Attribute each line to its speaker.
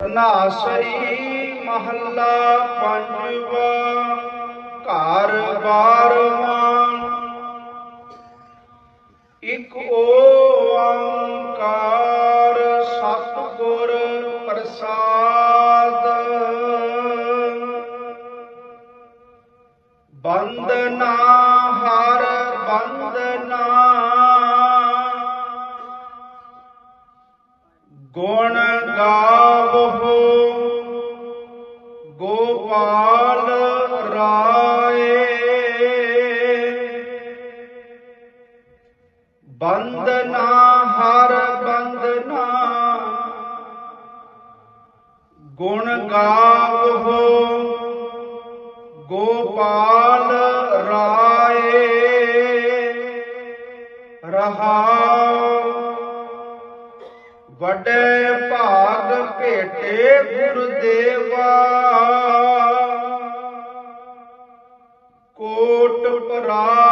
Speaker 1: ਨਾਸਰੀ ਮਹੱਲਾ ਪੰਜਵਾ ਘਰ ਬਾਰਵਾਂ ਇਕ ਓੰਕਾਰ ਸਤਿਗੁਰ ਪ੍ਰਸਾਦ। ਬੰਦਨਾ ਹਰ ਬੰਦਨਾ ਗੁਣ ਗਾ ਗੋਪਾਲ ਰਾਏ। ਬੰਦਨਾ ਹਰ ਬੰਦਨਾ ਗੁਣ ਗਾਵੋ ਗੋਪਾਲ ਰਾਏ। ਰਹਾਉ ਵੱਡੇ ਭਾਗ ਭੇਟੇ ਗੁਰਦੇਵਾ। रा